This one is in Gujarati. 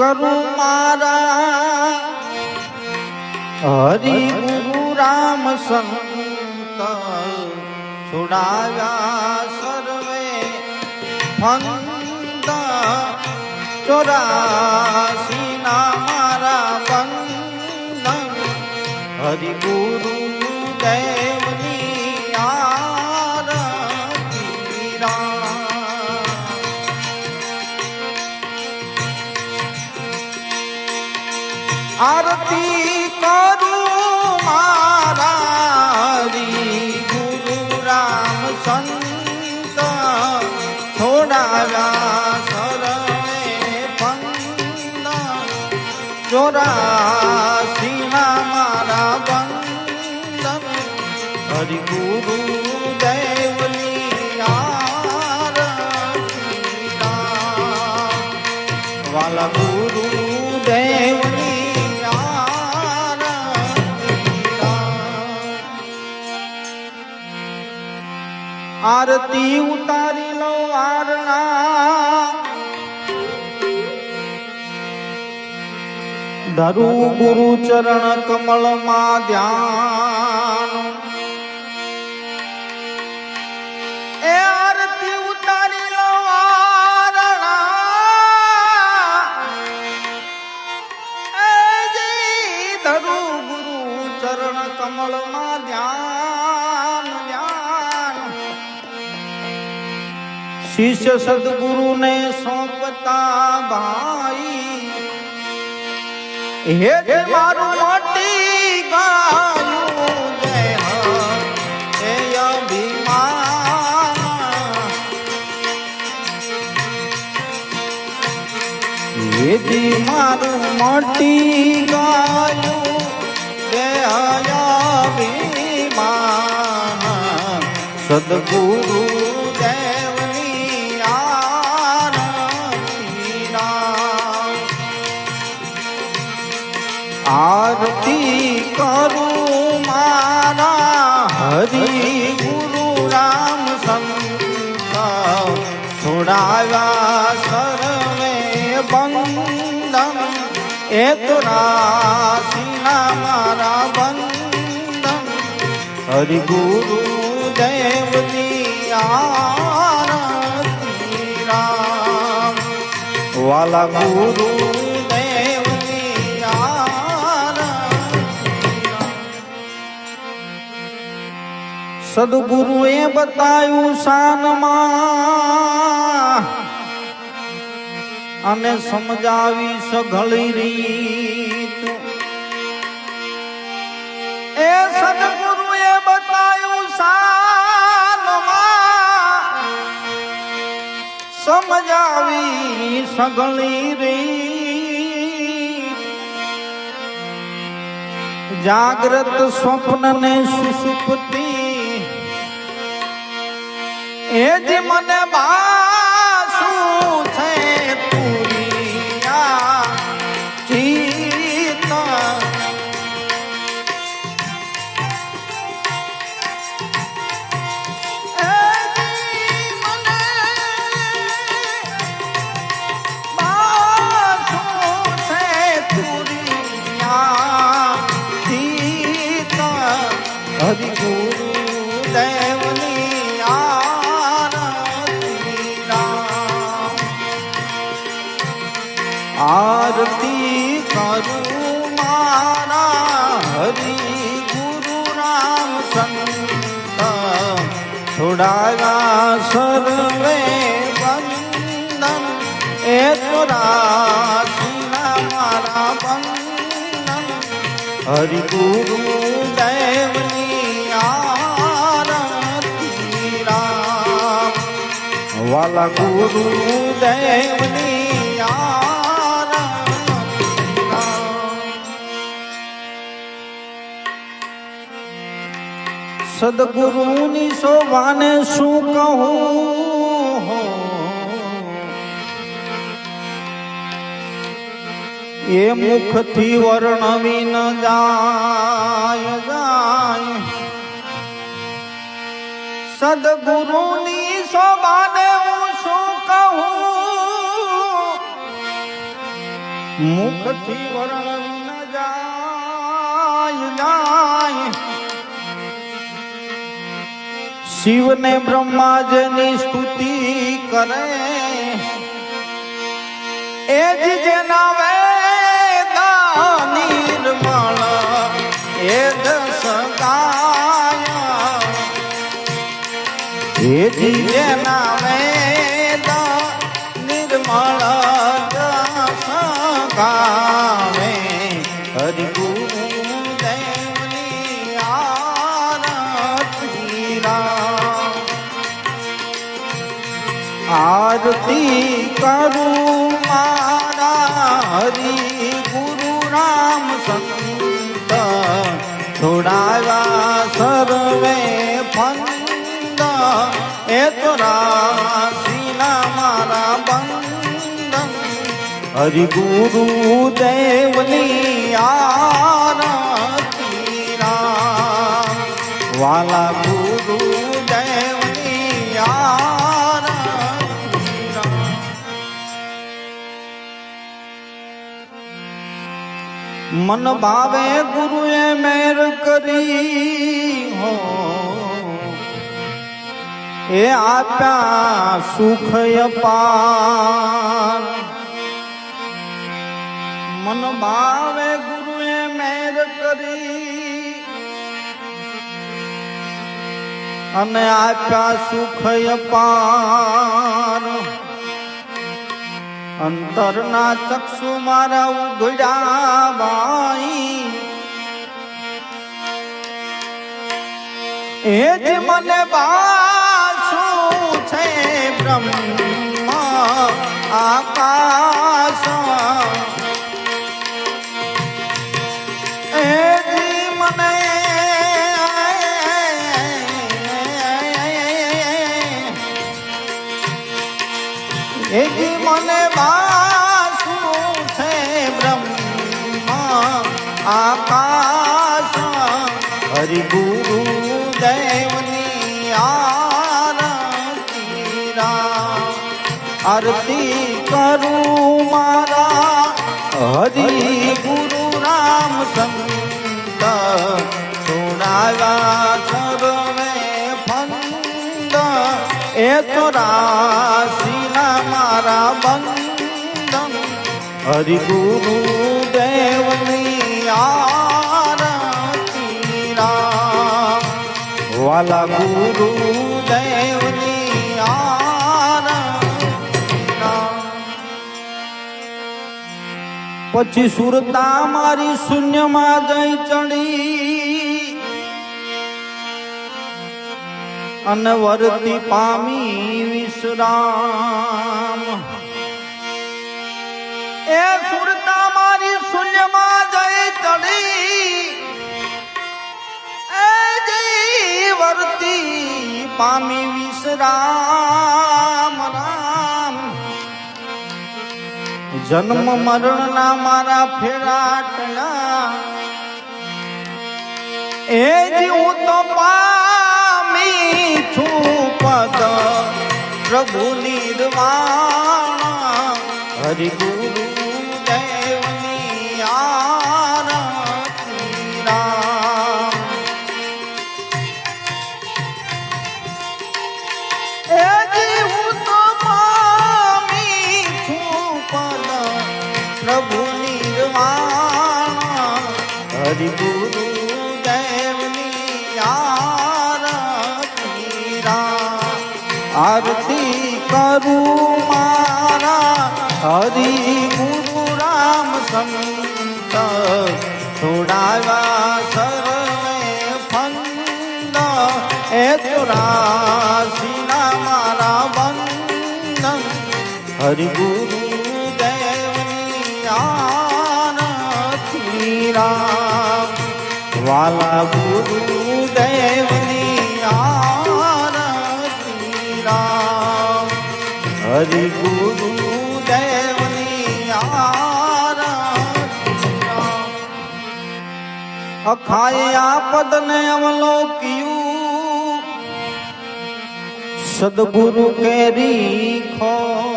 કરું મારા? હરિ ગુરુ રામ સંત છોડાયા સર્વે ફંદ ચોરાસી ના મારા બંધન. હરિ ગુરુ દેવની આરતી કરું મારા હરી ગુરુ રામ સંત છોડાવ્યા સર્વે પંદ ચોરાસીના મારા બંધન. હરિ ગુરુ દેવની આરતી. વાલા ગુરુ આરતી ઉતારી લો આરના ધરુ ગુરુ ચરણ કમળમાં ધ્યાન. એ આરતી ઉતારી લો આરણા. ધરુ ગુરુ ચરણ કમળમાં ધ્યાન. શિષ્ય સદગુરુ ને સોંપતા ભાઈ હે મારું મોટી ગાયું જય હે અભિમાન. હેજી મારું મોટી ગાયું દેહયાભિમાન સદગુરુ હરિ ગુરુ રામ સંતા છોડાવ્યા સરવે બંધન. એ તો રાશિના મારા બંધન. હરિ ગુરુ દેવની આરતી રામ. વાલા ગુરુ સદગુરુએ બતાવ્યું શાનમાં અને સમજાવી સઘળી રીત. એ સદગુરુએ બતાવ્યું શાનમાં સમજાવી સઘળી રીત. જાગ્રત સ્વપ્ન ને એ જ મને બાસું છોડાયા સર્વે બંધન એ ચોરાસીના મારા બંધન હરિ ગુરુ દેવની આરતી રામ. વાલા ગુરુ દેવની સદગુરુની શોભાને શું કહું? એ મુખથી વર્ણવી ન જાય જાય. સદગુરુની શોભાને હું શું કહું? મુખથી વર્ણવી ન જાય જાય. શિવને બ્રહ્માજની સ્તુતિ કરે. એ જ જેના વેદાની નિર્મળ એ દસ ગાય એ જ જેના આરતી કરું મારા હરિ ગુરુ રામ સંત. છોડાવ્યા સર્વે ફંદ એ તો રાસીના મારા બંધન. હરિ ગુરુ દેવની આરતી વાલા ગુરુ મન ભાવે ગુરુએ મેર કરી હો. એ આપ્યા સુખ અપાર મન ભાવે ગુરુએ મેર કરી અને આપ્યા સુખ અપાર અંતરના ચક્ષુ મારા ઉઘડ્યા બાઈ એ જ મને બાસું છે બ્રહ્મ આકાશ. એ જી મને બાસું છે બ્રહ્મ. આકાશ હરિ ગુરુ દેવની આરતી રામ. આરતી કરું મારા હરિ ગુરુ રામ સંત. છોડાવ્યા સર્વે ફંદ. એ તો રાશીના મારા બંધન હરિ ગુરુ દેવની આરતી રામ વાલા ગુરુ દેવની પછી સુરતા મારી શૂન્યમાં જઈ ચડી અનવરતી પામી વિશ્રામ સુરતા મારી શૂન્યમાં જઈ ચડી. એ જઈ વર્તી પામી વિશ્રામ રામ. જન્મ મરણ ના મારા ફેરાટલા એ જ હું તો પામી છું પદ પ્રભુ નિર્વાણ. હરિ ગુરુ આરતી કરું મારા હરિ ગુરુ રામ સંત છોડાવ્યા સર્વે ફંદ. એ ચોરાશીના મારા બંધન હરિગુરુ દેવની રામ. વાલા ગુરુ દેવની આરતી રામ. હરિ ગુરુ અખાય પદને અવલોક્યું. સદગુરુ કેરી ખો.